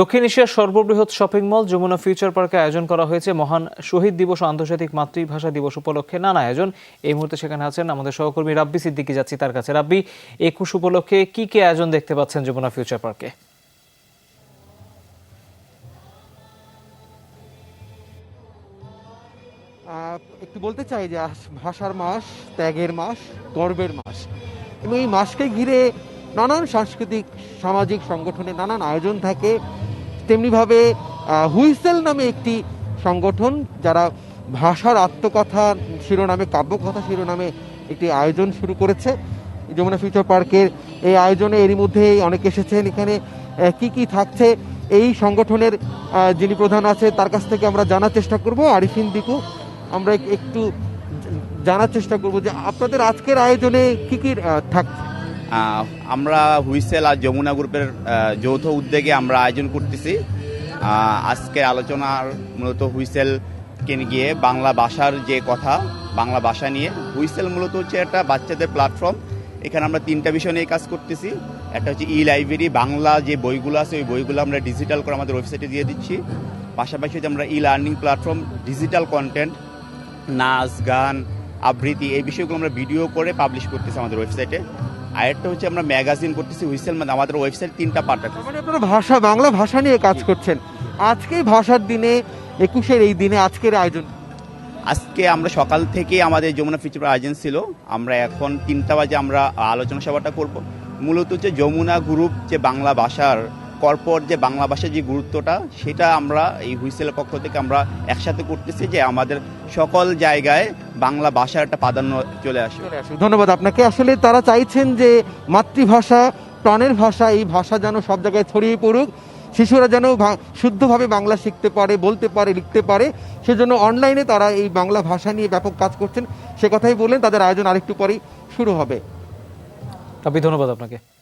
দক্ষিণ এশিয়ার সর্ববৃহৎ শপিং মল যমুনা ফিউচার পার্কে আয়োজন করা হয়েছে মহান শহীদ দিবস, আন্তর্জাতিক মাতৃভাষা দিবস উপলক্ষে নানা আয়োজন। এই মুহূর্তে সেখানে আছেন আমাদের সহকর্মী রাব্বি সিদ্দিকি, যাচ্ছি তার কাছে। রাব্বি, একুশ উপলক্ষে কি কি আয়োজন দেখতে পাচ্ছেন যমুনা ফিউচার পার্কে? একটু বলতে চাই যে ভাষার মাস, ত্যাগের মাস, গর্বের মাস। এবং এই মাসকে ঘিরে নানান সাংস্কৃতিক, সামাজিক সংগঠনে নানান আয়োজন থাকে। তেমনিভাবে হুইসেল নামে একটি সংগঠন, যারা ভাষার আত্মকথা শিরোনামে, কাব্যকথা শিরোনামে একটি আয়োজন শুরু করেছে। যমুনা ফিউচার পার্কের এই আয়োজনে এরই মধ্যেই অনেক এসেছেন। এখানে কি কি থাকছে এই সংগঠনের যিনি প্রধান আছে, তার কাছ থেকে আমরা জানার চেষ্টা করব। আরিফিন দিকু আমরা একটু জানার চেষ্টা করব যে আপনাদের আজকের আয়োজনে কি কি থাকছে? আমরা হুইসেল আর যমুনা গ্রুপের যৌথ উদ্যোগে আমরা আয়োজন করতেছি। আজকে আলোচনার মূলত হুইসেলকে গিয়ে বাংলা ভাষার যে কথা, বাংলা ভাষা নিয়ে। হুইসেল মূলত হচ্ছে একটা বাচ্চাদের প্ল্যাটফর্ম এখানে আমরা তিনটা বিষয় নিয়ে কাজ করতেছি। একটা হচ্ছে ই লাইব্রেরি বাংলা যে বইগুলো আছে, ওই বইগুলো আমরা ডিজিটাল করে আমাদের ওয়েবসাইটে দিয়ে দিচ্ছি। পাশাপাশি হচ্ছে আমরা E learning platform digital content নাচ, গান, আবৃত্তি, এই বিষয়গুলো আমরা ভিডিও করে পাবলিশ করতেছি আমাদের ওয়েবসাইটে আরেকটা হচ্ছে আমরা ম্যাগাজিন করতেছি হুইসেল মানে আমাদের ওয়েবসাইট তিনটা পার্ট আছে। মানে আপনারা ভাষা বাংলা ভাষা নিয়ে কাজ করছেন। আজকেই ভাষার দিনে একুশের এই দিনে আজকের আয়োজন আজকে আমরা সকাল থেকে আমাদের যমুনা ফিচার আয়োজন ছিল। আমরা এখন তিনটা বাজে আমরা আলোচনা সভাটা করব। মূলত হচ্ছে যমুনা গ্রুপ যে বাংলা ভাষার কর্পোর যে বাংলা ভাষার যে গুরুত্বটা সেটা আমরা এই হুইসেলের পক্ষ থেকে আমরা একসাথে করতেছি যে আমাদের সকল জায়গায় বাংলা ভাষার একটা প্রাধান্য চলে আসে। ধন্যবাদ আপনাকে। আসলে তারা চাইছেন যে মাতৃভাষা প্রাণের ভাষা এই ভাষা যেন সব জায়গায় ছড়িয়ে পড়ুক শিশুরা যেন ভা- শুদ্ধভাবে বাংলা শিখতে পারে বলতে পারে লিখতে পারে। সেজন্য অনলাইনে তারা এই বাংলা ভাষা নিয়ে ব্যাপক কাজ করছেন। সে কথাই বললেন তাদের আয়োজন আরেকটু পরেই শুরু হবে। রাব্বি ধন্যবাদ আপনাকে।